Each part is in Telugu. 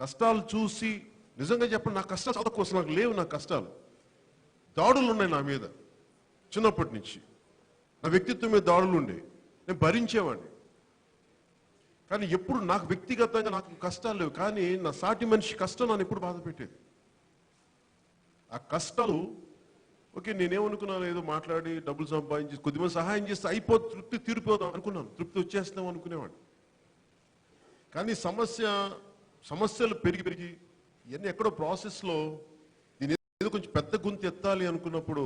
కష్టాలు చూసి నిజంగా చెప్పండి నా కష్టాలు చాలా కోసం నాకు లేవు నా కష్టాలు. దాడులు ఉన్నాయి నా మీద చిన్నప్పటి నుంచి. నా వ్యక్తిత్వం మీద దాడులు ఉండే. నేను భరించేవాడిని. కానీ ఎప్పుడు నాకు వ్యక్తిగతంగా నాకు కష్టాలు లేవు. కానీ నా సాటి మనిషి కష్టం నన్ను ఎప్పుడు బాధ పెట్టేది. ఆ కష్టాలు ఓకే నేనేమనుకున్నాను ఏదో మాట్లాడి డబ్బులు సంపాదించి కొద్దిమంది సహాయం చేస్తే అయిపో తృప్తి తీరిపోదాం అనుకున్నాను. తృప్తి వచ్చేస్తాం అనుకునేవాడిని. కానీ సమస్య సమస్యలు పెరిగి పెరిగి ఇవన్నీ ఎక్కడో ప్రాసెస్లో దీని ఏదో కొంచెం పెద్ద గొంతు ఎత్తాలి అనుకున్నప్పుడు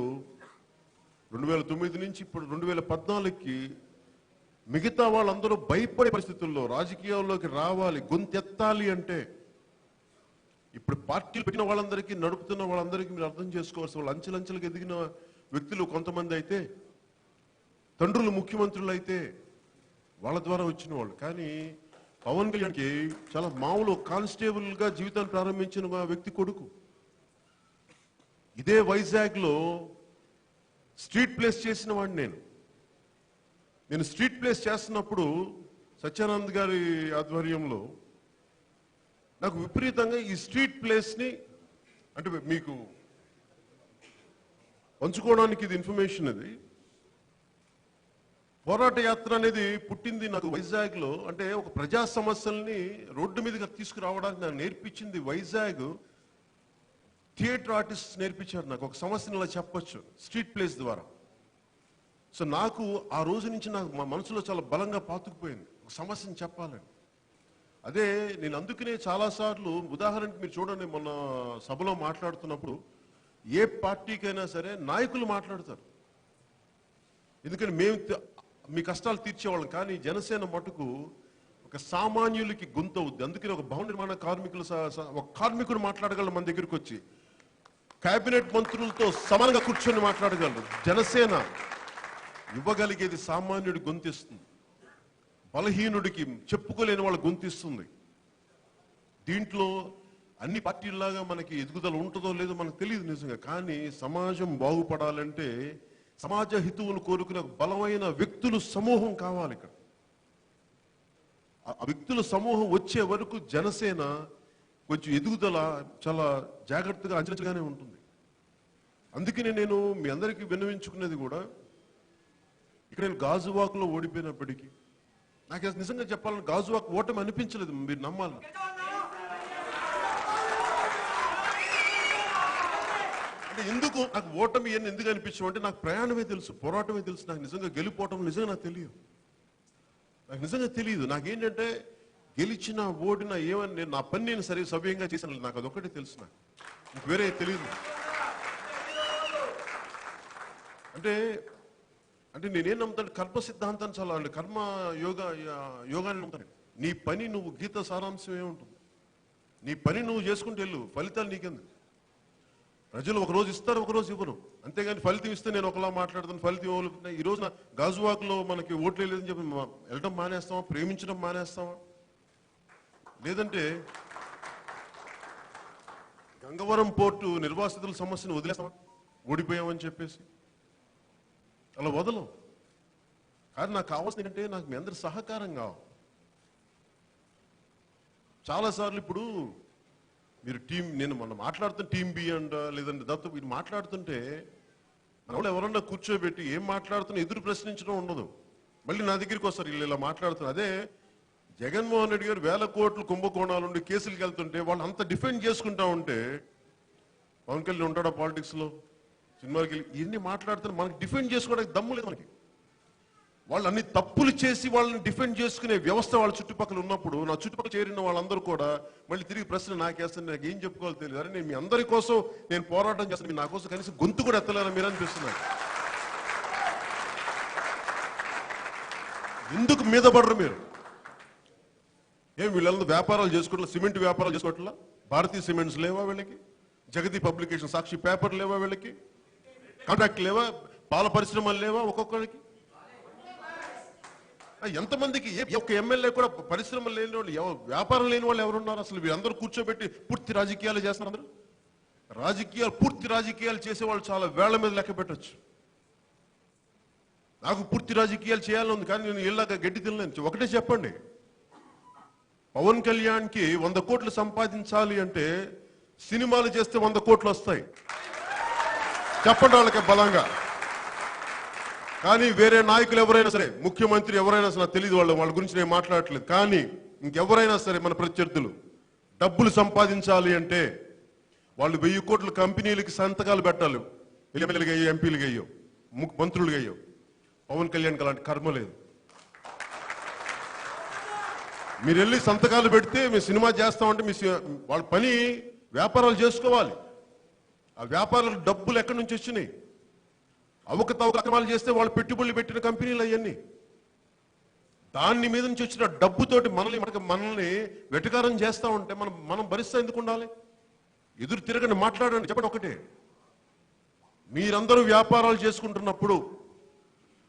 రెండు వేల తొమ్మిది నుంచి ఇప్పుడు రెండు వేల పద్నాలుగుకి మిగతా వాళ్ళందరూ భయపడే పరిస్థితుల్లో రాజకీయాల్లోకి రావాలి గొంతెత్తాలి అంటే ఇప్పుడు పార్టీలు పెట్టిన వాళ్ళందరికీ నడుపుతున్న వాళ్ళందరికీ మీరు అర్థం చేసుకోవాల్సిన వాళ్ళు అంచెలంచెలకు ఎదిగిన వ్యక్తులు కొంతమంది అయితే తండ్రులు ముఖ్యమంత్రులు అయితే వాళ్ళ ద్వారా వచ్చిన వాళ్ళు. కానీ పవన్ కళ్యాణ్కి చాలా మామూలు కానిస్టేబుల్గా జీవితాన్ని ప్రారంభించిన వ్యక్తి కొడుకు. ఇదే వైజాగ్లో స్ట్రీట్ ప్లేస్ చేసిన వాడిని నేను. నేను స్ట్రీట్ ప్లేస్ చేస్తున్నప్పుడు సత్యానంద్ గారి ఆధ్వర్యంలో నాకు విపరీతంగా ఈ స్ట్రీట్ ప్లేస్ని అంటే మీకు పంచుకోవడానికి ఇది ఇన్ఫర్మేషన్ అది. పోరాట యాత్ర అనేది పుట్టింది నాకు వైజాగ్లో అంటే ఒక ప్రజా సమస్యల్ని రోడ్డు మీదుగా తీసుకురావడానికి నాకు నేర్పించింది వైజాగ్. థియేటర్ ఆర్టిస్ట్ నేర్పించారు నాకు. ఒక సమస్యను ఇలా చెప్పొచ్చు. స్ట్రీట్ ప్లేస్ ద్వారా. సో నాకు ఆ రోజు నుంచి నాకు మా మనసులో చాలా బలంగా పాతుకుపోయింది. ఒక సమస్యను చెప్పాలని. అదే నేను అందుకనే చాలాసార్లు ఉదాహరణకి మీరు చూడండి మొన్న సభలో మాట్లాడుతున్నప్పుడు ఏ పార్టీకైనా సరే నాయకులు మాట్లాడతారు. ఎందుకని మేము మీ కష్టాలు తీర్చేవాళ్ళం కానీ జనసేన మటుకు ఒక సామాన్యులకి గుంత అవుద్ది. అందుకని ఒక భవన నిర్మాణ కార్మికులు స- ఒక కార్మికుడు మాట్లాడగలరు మన దగ్గరికి వచ్చి. కేబినెట్ మంత్రులతో సమానంగా కూర్చొని మాట్లాడగలరు జనసేన ఇవ్వగలిగేది సామాన్యుడి గొంతిస్తుంది. బలహీనుడికి చెప్పుకోలేని వాళ్ళ గొంతిస్తుంది. దీంట్లో అన్ని పార్టీల్లాగా మనకి ఎదుగుదల ఉంటుందో లేదో మనకు తెలియదు నిజంగా. కానీ సమాజం బాగుపడాలంటే సమాజ హితువులు కోరుకునే బలమైన వ్యక్తులు సమూహం కావాలి ఇక్కడ. ఆ- వ్యక్తుల సమూహం వచ్చే వరకు జనసేన కొంచెం ఎదుగుదల చాలా జాగ్రత్తగా అంచనగానే ఉంటుంది. అందుకనే నేను మీ అందరికీ విన్నవించుకునేది కూడా ఇక్కడ నేను గాజువాకులో ఓడిపోయినప్పటికీ నాకు నిజంగా చెప్పాలని గాజువాక్ ఓటమి అనిపించలేదు మీరు నమ్మాలి. అంటే ఎందుకు నాకు ఓటమి అని ఎందుకు అనిపించడం అంటే నాకు ప్రయాణమే తెలుసు పోరాటమే తెలుసు నాకు నిజంగా గెలిపోవటం నిజంగా నాకు తెలియదు. నాకు నిజంగా తెలియదు. నాకేంటంటే గెలిచిన ఓడిన ఏమని నేను నా పని నేను సరి సవ్యంగా చేశాను నాకు అదొక్కటే తెలుసు నాకు. వేరే తెలియదు అంటే అంటే నేనేం నమ్ముతాను? కర్మ సిద్ధాంతాన్ని చాలా అండి కర్మ యోగా యోగాన్ని నమ్ముతాను. నీ పని నువ్వు గీత సారాంశం ఏముంటుంది? నీ పని నువ్వు చేసుకుంటూ వెళ్ళు. ఫలితాలు నీకెందుకు? ప్రజలు ఒక రోజు ఇస్తారు ఒక రోజు ఇవ్వరు. అంతేగాని ఫలితం ఇస్తే నేను ఒకలా మాట్లాడతాను ఫలితం ఇవ్వలేకపోతే ఈ రోజున గాజువాక్లో మనకి ఓట్లు లేదని చెప్పి వెళ్ళడం మానేస్తామా? ప్రేమించడం మానేస్తామా? లేదంటే గంగవరం పోర్టు నిర్వాసితుల సమస్యను వదిలేస్తామా? ఓడిపోయామని చెప్పేసి. అలా వదలం. కానీ నాకు కావాల్సింది ఏంటంటే నాకు మీ అందరి సహకారం కావాలి. చాలాసార్లు ఇప్పుడు మీరు టీం నేను మొన్న మాట్లాడుతున్న టీం బి అంట లేదంటే దత్తు మీరు మాట్లాడుతుంటే మనవాళ్ళు ఎవరన్నా కూర్చోబెట్టి ఏం మాట్లాడుతున్నా ఎదురు ప్రశ్నించడం ఉండదు. మళ్ళీ నా దగ్గరికి వస్తారు వీళ్ళు ఇలా మాట్లాడుతున్నారు. అదే జగన్మోహన్ రెడ్డి గారు వేల కోట్లు కుంభకోణాలు ఉండి కేసులకు వెళ్తుంటే వాళ్ళు అంత డిఫెండ్ చేసుకుంటా ఉంటే పవన్ కళ్యాణ్ ఉంటాడా పాలిటిక్స్లో? సినిమాకి వెళ్ళి ఇవన్నీ మాట్లాడుతున్నారు మనకి డిఫెండ్ చేసుకోవడానికి దమ్ము లేదు మనకి. వాళ్ళు అన్ని తప్పులు చేసి వాళ్ళని డిఫెండ్ చేసుకునే వ్యవస్థ వాళ్ళ చుట్టుపక్కల ఉన్నప్పుడు నా చుట్టుపక్కల చేరిన వాళ్ళందరూ కూడా మళ్ళీ తిరిగి ప్రశ్న నాకేస్తాను నాకు ఏం చెప్పుకోవాలో తెలియదు. అరే నేను మీ అందరి కోసం నేను పోరాటం చేస్తాను మీరు నా కోసం కనీసం గొంతు కూడా ఎత్తలేను మీరు అనిపిస్తున్నారు. ఎందుకు మీద పడరు మీరు? ఏం వీళ్ళందరూ వ్యాపారాలు చేసుకోవట్లా సిమెంట్ వ్యాపారాలు చేసుకోవట్లా భారతీయ సిమెంట్స్ లేవా వీళ్ళకి? జగతి పబ్లికేషన్ సాక్షి పేపర్ లేవా వీళ్ళకి? కాంట్రాక్ట్ లేవా? పాల పరిశ్రమలు లేవా ఒక్కొక్కరికి? ఎంతమందికి ఒక ఒక్క ఎమ్మెల్యే కూడా పరిశ్రమలు లేని వాళ్ళు వ్యాపారం లేని వాళ్ళు ఎవరున్నారు? అసలు వీళ్ళందరూ కూర్చోబెట్టి పూర్తి రాజకీయాలు చేస్తున్నారు అందరూ? రాజకీయాలు పూర్తి రాజకీయాలు చేసే వాళ్ళు చాలా వేళ్ళ మీద లెక్క పెట్టచ్చు. నాకు పూర్తి రాజకీయాలు చేయాలని ఉంది కానీ నేను ఇళ్ళగా గడ్డి తినలేను. ఒకటే చెప్పండి. పవన్ కళ్యాణ్కి వంద కోట్లు సంపాదించాలి అంటే సినిమాలు చేస్తే వంద కోట్లు వస్తాయి. చెప్పండి వాళ్ళకి బలంగా. కానీ వేరే నాయకులు ఎవరైనా సరే ముఖ్యమంత్రి ఎవరైనా సరే తెలియదు వాళ్ళు వాళ్ళ గురించి నేను మాట్లాడట్లేదు. కానీ ఇంకెవరైనా సరే మన ప్రత్యర్థులు డబ్బులు సంపాదించాలి అంటే వాళ్ళు వెయ్యి కోట్ల కంపెనీలకి సంతకాలు పెట్టాలి. ఎమ్మెల్యేలుగా అయ్యో ఎంపీలుగా అయ్యో మంత్రులుగా అయ్యో. పవన్ కళ్యాణ్కి అలాంటి కర్మ లేదు. మీరు వెళ్ళి సంతకాలు పెడితే మీ సినిమా చేస్తామంటే మీ సి- వాళ్ళ పని వ్యాపారాలు చేసుకోవాలి. ఆ వ్యాపారాలు డబ్బులు ఎక్కడి నుంచి వచ్చినాయి? అవకతవక అక్రమాలు చేస్తే వాళ్ళు పెట్టుబడులు పెట్టిన కంపెనీలు అవన్నీ. దాని మీద నుంచి వచ్చిన డబ్బుతోటి మనల్ని మనకి మనల్ని వెటకారం చేస్తూ ఉంటే మనం మనం భరిస్తా ఎందుకు ఉండాలి? ఎదురు తిరగండి మాట్లాడండి చెప్పండి ఒకటే. మీరందరూ వ్యాపారాలు చేసుకుంటున్నప్పుడు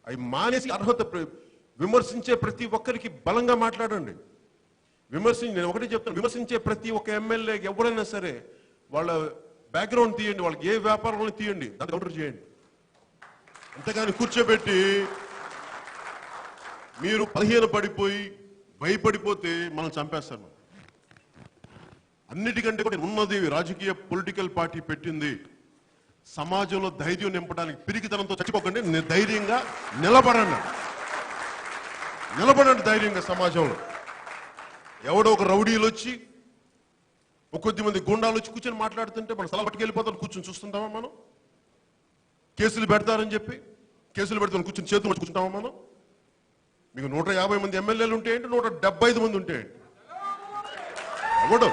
అవి మానేసి అర్హత విమర్శించే ప్రతి ఒక్కరికి బలంగా మాట్లాడండి. విమర్శించి నేను ఒకటే చెప్తాను విమర్శించే ప్రతి ఒక్క ఎమ్మెల్యే ఎవరైనా సరే వాళ్ళ బ్యాక్గ్రౌండ్ తీయండి వాళ్ళకి ఏ వ్యాపారంలో తీయండి దాన్ని కౌంటర్ చేయండి. అంతేగాని కూర్చోబెట్టి మీరు పదిహేను పడిపోయి భయపడిపోతే మనం చంపేస్తాను అన్నిటికంటే కూడా ఉన్నది రాజకీయ పొలిటికల్ పార్టీ పెట్టింది. సమాజంలో ధైర్యం నింపడానికి పిరికితనంతో చచ్చిపోకండి. ధైర్యంగా నిలబడండి నిలబడండి ధైర్యంగా సమాజంలో. ఎవడో ఒక రౌడీలు వచ్చి ఒక కొద్ది మంది గుండాలు వచ్చి కూర్చొని మాట్లాడుతుంటే మన స్థలం పట్టుకెళ్ళిపోతాం కూర్చొని చూస్తుంటామా మనం? కేసులు పెడతారని చెప్పి కేసులు పెడతాను కూర్చొని చేతులు పట్టుకొని మనం? మీకు నూట యాభై మంది ఎమ్మెల్యేలు ఉంటాయంటే నూట డెబ్బై ఐదు మంది ఉంటాయండి ఏంటి?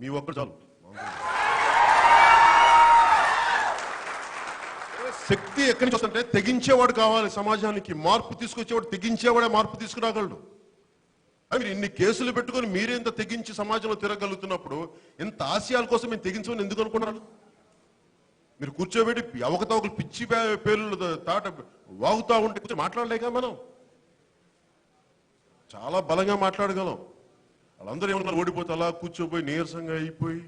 మీ ఒక్కరు చాలు. శక్తి ఎక్కడి నుంచి వస్తుంటే తెగించేవాడు కావాలి సమాజానికి మార్పు తీసుకొచ్చేవాడు తెగించేవాడే మార్పు తీసుకురాగలడు. మీరు ఇన్ని కేసులు పెట్టుకొని మీరే ఇంత తెగించి సమాజంలో తిరగలుగుతున్నప్పుడు ఇంత ఆశయాల కోసం మేము తెగించమని ఎందుకు అనుకున్నారు మీరు కూర్చోబెట్టి అవకతవకలు పిచ్చి పేర్లు తాట వాగుతా ఉంటే కొంచెం మాట్లాడలేక మనం? చాలా బలంగా మాట్లాడగలం. వాళ్ళందరూ ఏమన్నారు? ఓడిపోతే అలా కూర్చోపోయి నీరసంగా అయిపోయి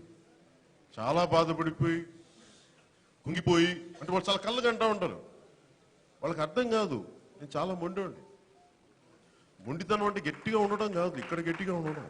చాలా బాధపడిపోయి కుంగిపోయి అంటే వాళ్ళు చాలా కళ్ళగా అంటూ ఉంటారు. వాళ్ళకి అర్థం కాదు. నేను చాలా మొండి మొండితనం అంటే గట్టిగా ఉండడం కాదు ఇక్కడ గట్టిగా ఉండడం.